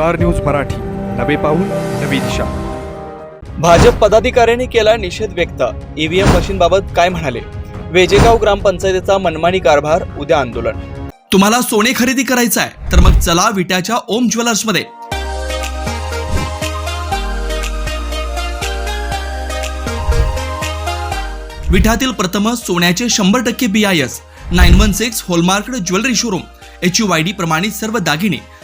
Star news Marathi. नवे पाऊल नवी दिशा. भाजप पदाधिकाऱ्यांनी केला निषेध व्यक्त. ईव्हीएम मशीनबाबत काय म्हणाले? वेजेगाव ग्रामपंचायतीचा मनमानी कारभार उद्या आंदोलन. तुम्हाला सोने खरेदी करायचं आहे तर मग चला विट्याच्या ओम ज्वेलर्समध्ये. विठ्यातील प्रथम सोन्याचे शंभर टक्के B I S nine one six hallmark jewellery showroom H U I D प्रमाणित सर्व दागिने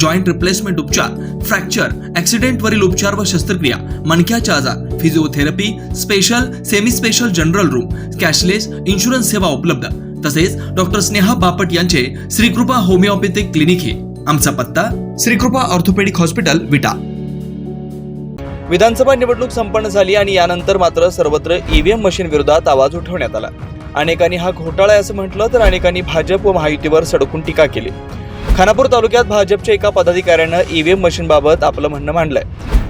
जॉईंट रिप्लेसमेंट उपचार फ्रॅक्चर ऍक्सिडेंट वरील उपचार व शस्त्रक्रिया मणक्याचे आजार physiotherapy special semi special general room cashless insurance सेवा उपलब्ध. तसेच डॉक्टर स्नेहा बापट यांचे श्रीकृपा होमिओपॅथिक क्लिनिक हे. आमचा पत्ता श्रीकृपा ऑर्थोपेडिक हॉस्पिटल विटा. विधानसभा निवडणूक संपन्न झाली आणि यानंतर मात्र सर्वत्र ईव्हीएम मशीन विरोधात आवाज उठवण्यात आला. अनेकांनी हा घोटाळा असं म्हटलं तर अनेकांनी भाजप व महायुतीवर सडकून टीका केली. खानापूर तालुक्यात भाजपच्या एका पदाधिकाऱ्यानं ईव्हीएम मशीनबाबत आपलं म्हणणं मांडलंय.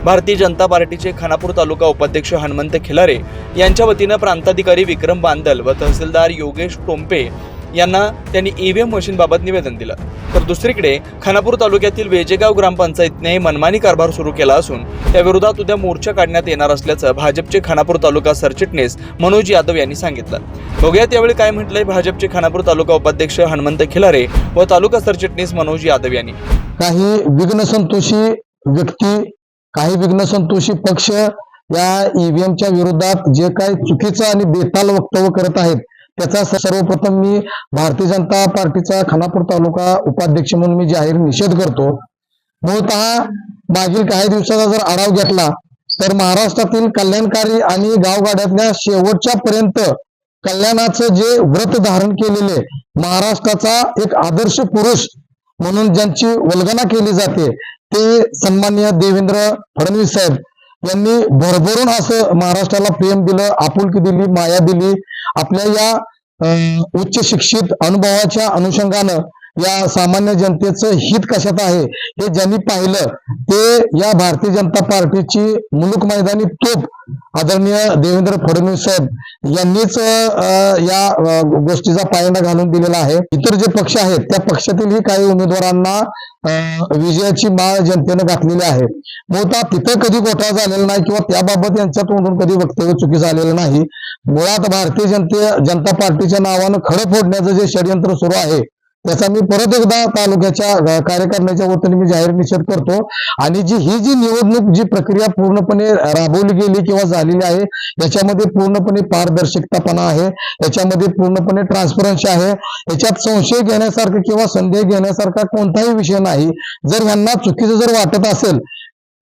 भारतीय जनता पार्टीचे खानापूर तालुका उपाध्यक्ष हनुमंत खिलारे यांच्या वतीनं प्रांताधिकारी विक्रम बांदल व तहसीलदार योगेश टोंपे यांना त्यांनी ईव्हीएम मशीनबाबत निवेदन दिलं. तर दुसरीकडे खानापूर तालुक्यातील वेजेगाव ग्रामपंचायतने मनमानी कारभार सुरू केला असून त्याविरोधात उद्या मोर्चा काढण्यात येणार असल्याचं भाजपचे खानापूर तालुका सरचिटणीस मनोज यादव यांनी सांगितलं. बघूयात यावेळी काय म्हटलंय भाजपचे खानापूर तालुका उपाध्यक्ष हनुमंत खिलारे व तालुका सरचिटणीस मनोज यादव यांनी. काही विघ्न संतोषी व्यक्ती काही विघ्न संतोषी पक्ष या ईव्हीएमच्या विरोधात जे काही चुकीचं आणि बेताल वक्तव्य करत आहेत त्याचा सर्वप्रथम मी भारतीय जनता पार्टीचा खानापूर तालुका उपाध्यक्ष म्हणून मी जाहीर निषेध करतो. मूळतः मागील काही दिवसाचा जर आढावा घेतला तर महाराष्ट्रातील कल्याणकारी आणि गावगाड्यातल्या शेवटच्या पर्यंत कल्याणाचं जे व्रत धारण केलेले महाराष्ट्राचा एक आदर्श पुरुष म्हणून ज्यांची वल्गना केली जाते ते सन्मान्य देवेंद्र फडणवीस साहेब. यांनी भरभरून असं महाराष्ट्राला प्रेम दिलं आपुलकी दिली माया दिली. आपल्या या उच्च शिक्षित अनुभवाच्या अनुषंगानं या सामान्य जनतेचं हित कशात आहे? हे ज्यांनी पाहिलं ते या भारतीय जनता पार्टीची मुलुक मैदानी तोप आदरणीय देवेंद्र फडणवीस साहेब यांनीच अं, या गोष्टीचा पायंडा घालून दिलेला आहे. इतर जे पक्ष आहेत त्या पक्षातीलही काही उमेदवारांना अं, विजयाची माळ जनतेनं घातलेली आहे. मुळात तिथं कधी घोटाळा झालेला नाही किंवा त्याबाबत यांच्या तोंडून कधी वक्तव्य चुकी झालेलं नाही. मुळात भारतीय जनते जनता पार्टीच्या नावानं खडं फोडण्याचं जे षडयंत्र सुरू आहे त्याचा मी परत एकदा तालुक्याच्या अं, कार्यकारिणीच्या वतीने मी जाहीर निषेध करतो. आणि जी ही जी निवडणूक जी प्रक्रिया पूर्णपणे राबवली गेली किंवा झालेली आहे याच्यामध्ये पूर्णपणे पारदर्शकतापणा आहे याच्यामध्ये पूर्णपणे ट्रान्सपरन्सी आहे. याच्यात संशय घेण्यासारखा किंवा संदेह घेण्यासारखा कोणताही विषय नाही. जर यांना चुकीचं जर वाटत असेल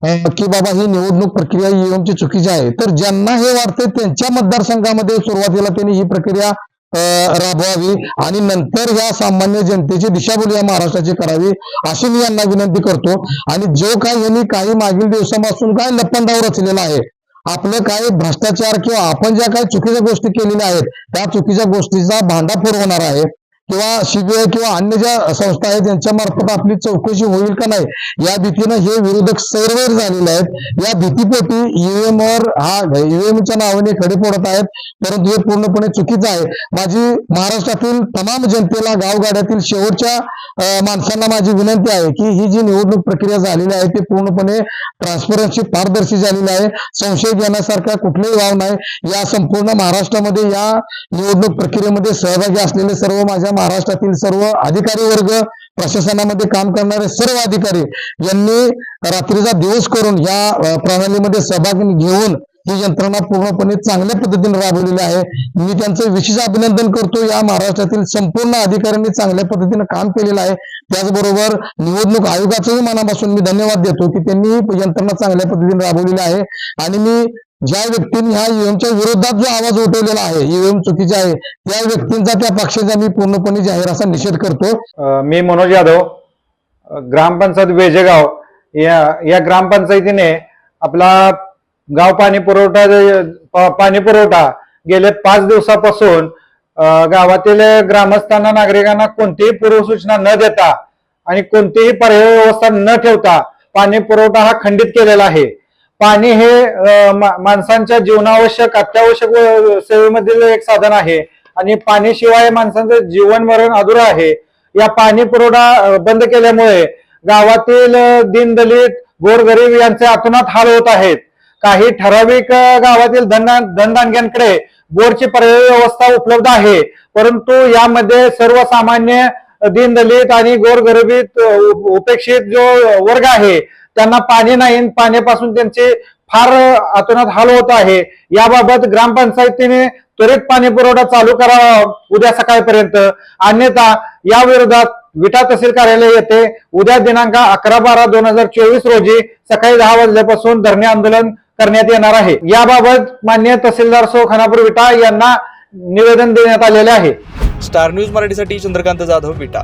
की बाबा ही निवडणूक प्रक्रिया ईव्हीएमची चुकीची आहे तर ज्यांना हे वाटते त्यांच्या मतदारसंघामध्ये सुरुवातीला त्यांनी ही प्रक्रिया राबवावी आणि नंतर या सामान्य जनतेची दिशाभूल या महाराष्ट्राची करावी अशी मी यांना विनंती करतो. आणि जो काय यांनी काही मागील दिवसापासून काय लपंडाव रचलेला आहे आपलं काय भ्रष्टाचार किंवा आपण ज्या काही चुकीच्या गोष्टी केलेल्या आहेत त्या चुकीच्या गोष्टीचा भांडाफोड होणार आहे. किंवा सीबीआय किंवा अन्य ज्या संस्था आहेत त्यांच्या मार्फत आपली चौकशी होईल का नाही या भीतीनं हे विरोधक सर्वेर झालेले आहेत. या भीतीपोटी ईव्हीएम वर हा ईव्हीएमच्या नावाने खडे फोडत आहेत परंतु हे पूर्णपणे चुकीचं आहे. माझी महाराष्ट्रातील तमाम जनतेला गावगाड्यातील शेवटच्या माणसांना माझी विनंती आहे की ही जी निवडणूक प्रक्रिया झालेली आहे ती पूर्णपणे ट्रान्सपरन्सी पारदर्शी झालेली आहे. संशय घेण्यासारखा कुठलाही वाव नाही. या संपूर्ण महाराष्ट्रामध्ये या निवडणूक प्रक्रियेमध्ये सहभागी असलेले सर्व माझ्या महाराष्ट्रातील सर्व अधिकारी वर्ग प्रशासनामध्ये काम करणारे सर्व अधिकारी यांनी रात्रीचा दिवस करून या प्रणालीमध्ये सहभाग घेऊन ही यंत्रणा पूर्णपणे चांगल्या पद्धतीने राबवलेली आहे. मी त्यांचं विशेष अभिनंदन करतो. या महाराष्ट्रातील संपूर्ण अधिकाऱ्यांनी चांगल्या पद्धतीने काम केलेलं आहे. त्याचबरोबर निवडणूक आयोगाचंही मनापासून मी धन्यवाद देतो की त्यांनी यंत्रणा चांगल्या पद्धतीने राबवलेली आहे. आणि मी ज्या व्यक्तींनी ह्या ईव्हीएमच्या विरोधात जो आवाज उठवलेला आहे ईव्हीएम चुकीचे आहे त्या व्यक्तींचा त्या पक्षाचा मी पूर्णपणे जाहीर असा निषेध करतो. मी मनोज यादव ग्रामपंचायत वेजेगाव या या ग्रामपंचायतीने आपला गाव पाणी पुरवठा पाणी पुरवठा गेले पाच दिवसापासून गावातील ग्रामस्थांना नागरिकांना कोणतीही पूर्वसूचना न देता आणि कोणतीही पर्याय व्यवस्था न ठेवता पाणी पुरवठा हा खंडित केलेला आहे. पाणी हे माणसांच्या जीवनावश्यक अत्यावश्यक सेवेमधील एक साधन आहे. आणि पाणीशिवाय माणसांचं जीवन मरण अधुरं आहे. या पाणी पुरवठा बंद केल्यामुळे गावातील अं, दीनदलित गोरगरीब यांचे अतोनात हाल होत आहेत. काही ठराविक गावातील धन धनधानग्यांकडे बोरची पर्यायी व्यवस्था उपलब्ध आहे. परंतु यामध्ये सर्वसामान्य दीनदलित आणि गोरगरिबीत उपेक्षित जो वर्ग आहे त्यांना पाणी नाही पाण्यापासून त्यांचे फार अतोनात हाल होत आहे. याबाबत ग्रामपंचायतीने त्वरित पाणी पुरवठा चालू करावा उद्या सकाळपर्यंत. अन्यथा या विरोधात विटा तहसील कार्यालय येथे उद्या दिनांक अकरा बारा दोन हजार चोवीस रोजी सकाळी दहा वाजल्यापासून धरणे आंदोलन करण्यात येणार आहे. याबाबत मान्य तहसीलदार सो खानापूर विटा यांना निवेदन देण्यात आलेले आहे. स्टार न्यूज मराठीसाठी चंद्रकांत जाधव विटा.